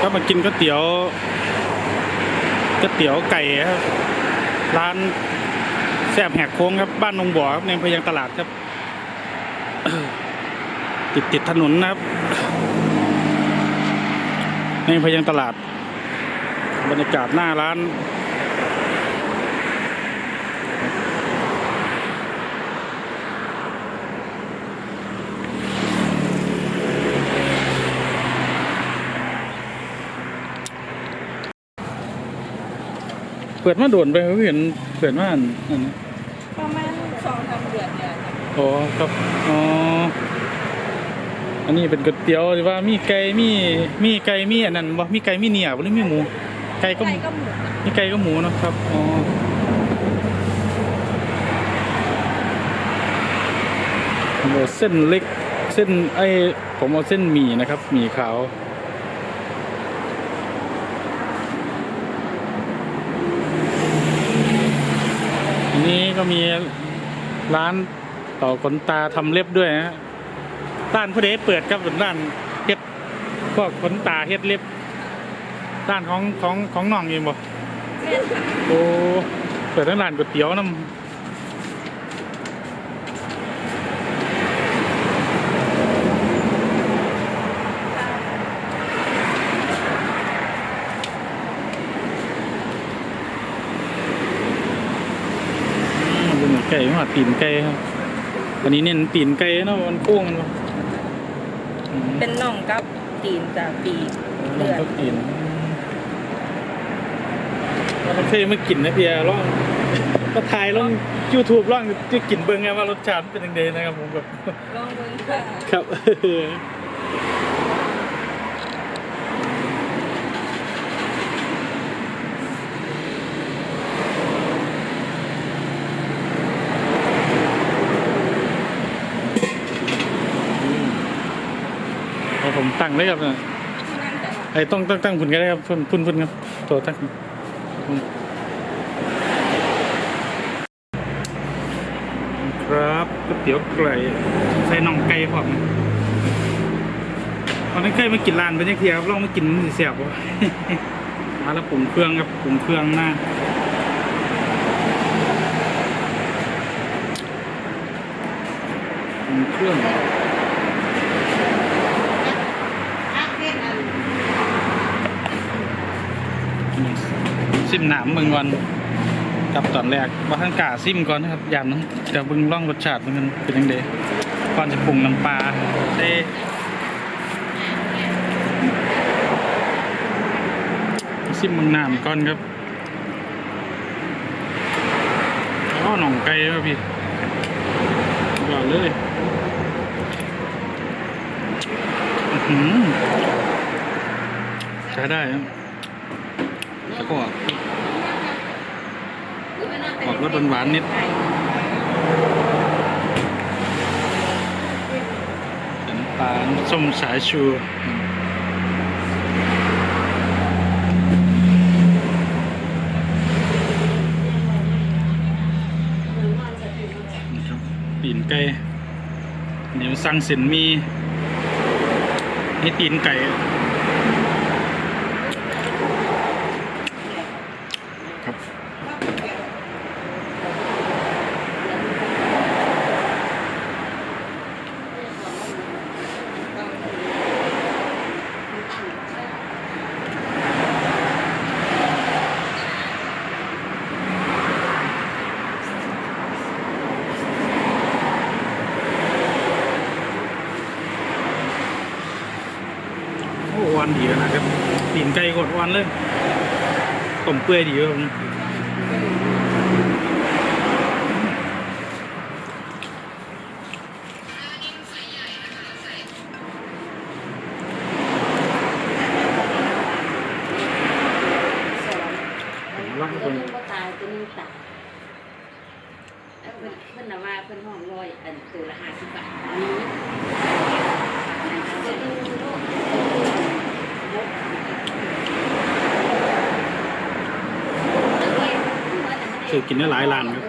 ก็มากินก๋วยเตี๋ยวก๋วยเตี๋ยวไก่ครับร้านแซ่บแหกโค้งครับบ้านนงบ่อครับในพยังตลาดครับ ติดติดถนนนะครับในพยังตลาด บรรยากาศหน้าร้าน ปิดมาโดนไปเขาเห็นเปิดมาอันอันนี้ประมาณสองสามเดือนเนี่ยค่ะอ๋อครับอ๋ออันนี้เป็นก๋วยเตี๋ยวหรือว่ามีไก่มีมีไก่มีอันนั้นบ่มีไก่มีเนียบ่หรือมีหมูไก่ก็ไก่ก็หมูมีไก่ก็หมูเนาะครับอ๋อผมเอาเส้นเล็กเส้นไอ้ผมเอาเส้นหมี่นะครับหมี่ขาว อันนี้ก็ มีร้านต่อขนตาทำเล็บด้วยนะฮะร้านผู้ใดเปิดครับเป็นร้านเฮ็ดพวกขนตาเฮ็ดเล็บร้านของของของน้องเองบ่แม่นค่ะโอ้เปิดทั้งร้านก๋วยเตี๋ยวน้ำอืมเป็นเหมือน ไก่มาตีนไก่ครับอันนี้เน้นตีนไก่เนาะมันโค้งมันบ่อืมเป็นน่องกับตีนจากปีกลองเลือดก็กินเราเคยมากินนะพี่แอร์ลองก็ถ่ายลองยูทูบลองจะกินเบิ้งไงว่ารสชาติเป็นยังไงนะครับผมแบบลองเบิ่งค่ะครับ เอาผม ตั้งเลยครับเนี่ยที่นั่นแต่ว่าไอ้ต้องตั้งตั้งพุ่นก็ได้ครับพุ่นพุ่นพุ่นครับโตตั้งอืมครับก๋วยเตี๋ยวไก่ใส่น่องไก่พร้อมตอนนี้เคยมากินร้านเป็นยังไงครับลองมากินมันสิเสียบวะมาแล้วปรุงเครื่องครับปรุงเครื่องหน้าปรุงเครื่อง ซิมหนามเมืองก่อนกับตอนแรกว่าทั้งกาซิมก่อนนะครับยานนั้นจะเบิ่งร่องรสชาติมันเป็นยังไงก่อนจะปรุงน้ำปลาเต้ซิมเมืองน้ำก่อนครับอ๋อหนองไก่ครับพี่ก่อนเลยหือใช้ได้ครับแล้วก็ ออกรสหวานๆนิดน้ำตาลส้มสายชูนะครับตีนไก่เดี๋ยวสั่งเส้นมีนี่ตีนไก่ครับ โอ้วันดีแล้วนะครับตีนไก่กดวันเลยต้มเปื่อยดีครับผมลองตัวนนึงก็ตายตัวนึงตายแล้วเพิ่นเพิ่นน่ะว่าเพิ่นห้องร้อยอันตัวละห้าสิบบาทนี้ คือกินได้หลายร้านครับ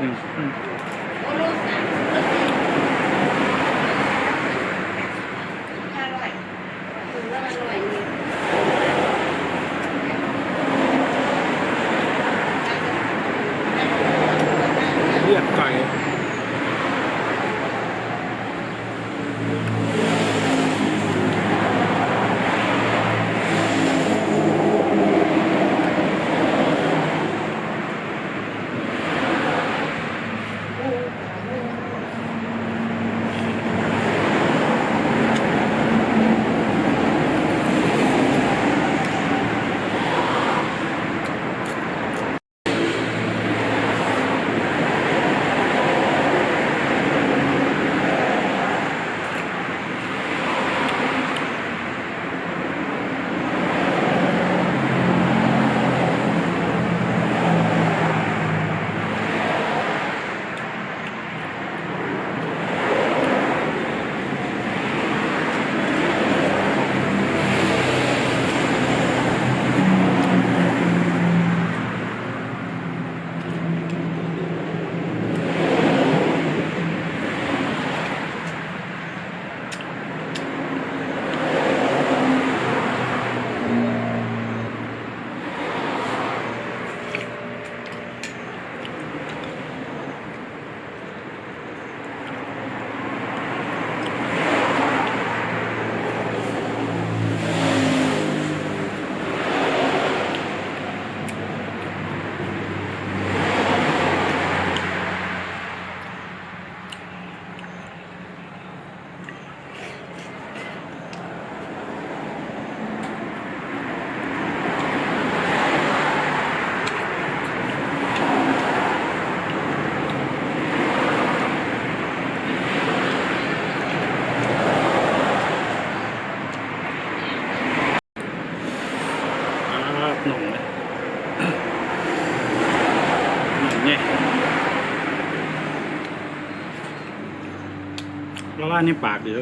ายในปากเดี๋ยว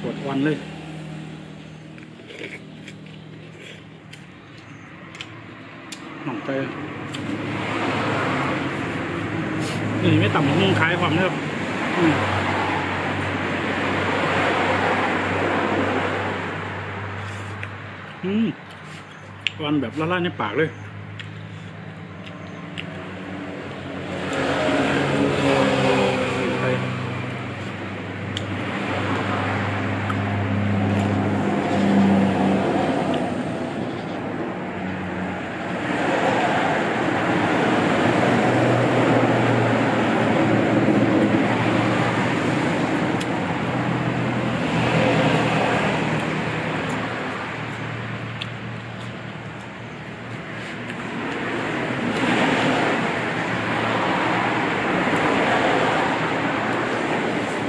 ปวดวันเลยหน่องไปนี่ไม่ต่ำกว่ามุ่งขายความนะครับอืมอืมวันแบบละลายในปากเลย